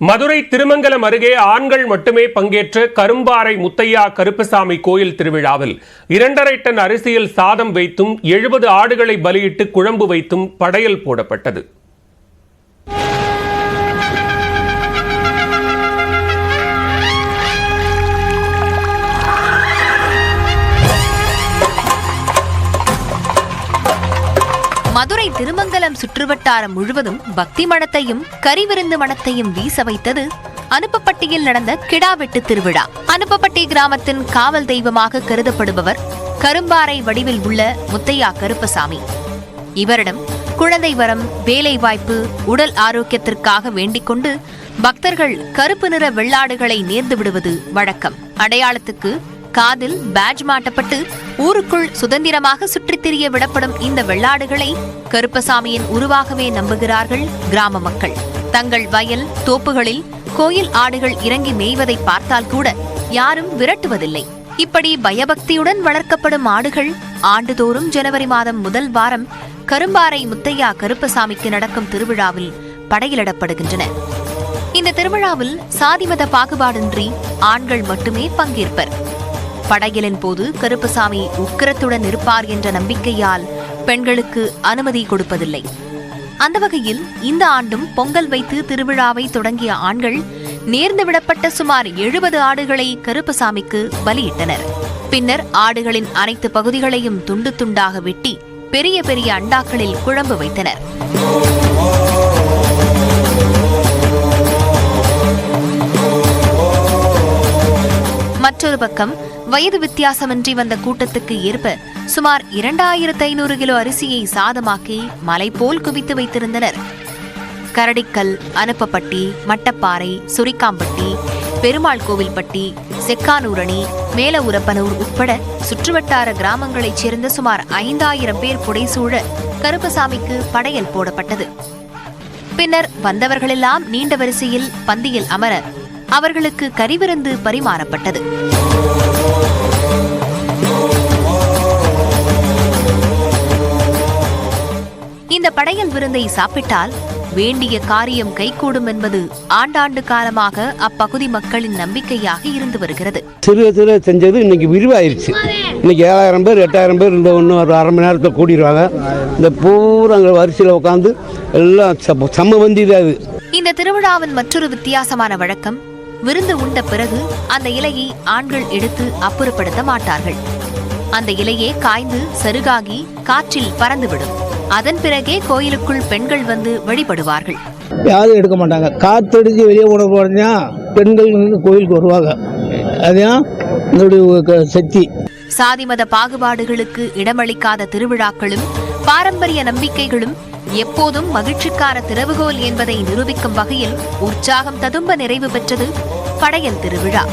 மதுரை திருமங்கலம் அருகே ஆண்கள் மட்டுமே பங்கேற்ற கரும்பாறை முத்தையா கருப்பசாமி கோயில் திருவிழாவில் இரண்டரை டன் அரிசியில் சாதம் வைத்தும் எழுபது ஆடுகளை பலியிட்டு குழம்பு வைத்தும் படையல் போடப்பட்டது. மதுரை திருமங்கலம் சுற்றுவட்டாரம் முழுவதும் பக்தி மனத்தையும் கரிவிருந்து மணத்தையும் வீச வைத்தது அனுப்பப்பட்டியில் நடந்த கிடாவெட்டு திருவிழா. அனுப்பப்பட்டி கிராமத்தின் காவல் தெய்வமாக கருதப்படுபவர் கரும்பாறை வடிவில் உள்ள முத்தையா கருப்பசாமி. இவரிடம் குழந்தை வரம் வேலைவாய்ப்பு உடல் ஆரோக்கியத்திற்காக வேண்டிக் கொண்டு பக்தர்கள் கருப்பு நிற வெள்ளாடுகளை நேர்ந்து விடுவது வழக்கம். அடையாளத்துக்கு காதில் பேட்ஜ் மாட்டப்பட்டு ஊருக்குள் சுதந்திரமாக சுற்றித் திரிய விடப்படும் இந்த வெள்ளாடுகளை கருப்பசாமியின் உருவாகவே நம்புகிறார்கள் கிராம மக்கள். தங்கள் வயல் தோப்புகளில் கோயில் ஆடுகள் இறங்கி மேய்வதை பார்த்தால் கூட யாரும் விரட்டுவதில்லை. இப்படி பயபக்தியுடன் வளர்க்கப்படும் ஆடுகள் ஆண்டுதோறும் ஜனவரி மாதம் முதல் வாரம் கரும்பாறை முத்தையா கருப்பசாமிக்கு நடக்கும் திருவிழாவில் படையிலிடப்படுகின்றன. இந்த திருவிழாவில் சாதிமத பாகுபாடின்றி ஆண்கள் மட்டுமே பங்கேற்பர். படையலின் போது கருப்பசாமி உக்கிரத்துடன் இருப்பார் என்ற நம்பிக்கையால் பெண்களுக்கு அனுமதி கொடுப்பதில்லை. அந்த வகையில் இந்த ஆண்டும் பொங்கல் வைத்து திருவிழாவை தொடங்கிய ஆண்கள் நேர்ந்து விடப்பட்ட சுமார் எழுபது ஆடுகளை கருப்பசாமிக்கு பலியிட்டனர். பின்னர் ஆடுகளின் அனைத்து பகுதிகளையும் துண்டு துண்டாக வெட்டி பெரிய பெரிய அண்டாக்களில் குழம்பு வைத்தனர். மற்றொரு பக்கம் வயது வித்தியாசமின்றி வந்த கூட்டத்துக்கு ஏற்ப சுமார் இரண்டாயிரத்து ஐநூறு கிலோ அரிசியை சாதமாக்கி மலை போல் குவித்து வைத்திருந்தனர். கரடிக்கல் அனுப்பப்பட்டி மட்டப்பாறை சுரிக்காம்பட்டி பெருமாள் கோவில்பட்டி செக்கானூரணி மேல உரப்பனூர் உட்பட சுற்றுவட்டார கிராமங்களைச் சேர்ந்த சுமார் ஐந்தாயிரம் பேர் புடைசூழ கருப்பசாமிக்கு படையல் போடப்பட்டது. பின்னர் வந்தவர்களெல்லாம் நீண்ட வரிசையில் பந்தியில் அமர அவர்களுக்கு கரிவிருந்து பரிமாறப்பட்டது. இந்த படையல் விருந்தை சாப்பிட்டால் வேண்டிய காரியம் கைகூடும் என்பது ஆண்டாண்டு காலமாக அப்பகுதி மக்களின் நம்பிக்கையாக இருந்து வருகிறது. சிறு சிறு செஞ்சது இன்னைக்கு விரிவாயிருச்சு. இன்னைக்கு ஏழாயிரம் பேர் எட்டாயிரம் பேர் இந்த இன்னும் ஒரு அரை மணி நேரத்தில் கூடிடுவாங்க. இந்த பூரா அங்கே வரிசையில் உட்காந்து எல்லாம் சம- சம வந்தி இந்த திருவிழாவின் மற்றொரு வித்தியாசமான வழக்கம் விருந்து உண்ட பிறகு அந்த இலையை ஆண்கள் எடுத்து அப்புறப்படுத்த மாட்டார்கள். அந்த இலையே காய்ந்து சருகாகி காற்றில் பறந்துவிடும். அதன் பிறகே கோயிலுக்குள் பெண்கள் வந்து வழிபடுவார்கள். யாரும் எடுக்க மாட்டாங்க. காத்தடிச்சு வெளியே உணவு போடுறா பெண்கள் வந்து கோயிலுக்கு வருவாங்க. அதுதான் என்னுடைய சக்தி. சாதி மத பாகுபாடுகளுக்கு இடமளிக்காத திருவிழாக்களும் பாரம்பரிய நம்பிக்கைகளும் எப்போதும் மகிழ்ச்சிக்கான திறவுகோல் என்பதை நிரூபிக்கும் வகையில் உற்சாகம் ததும்ப நிறைவு பெற்றது படையல் திருவிழா.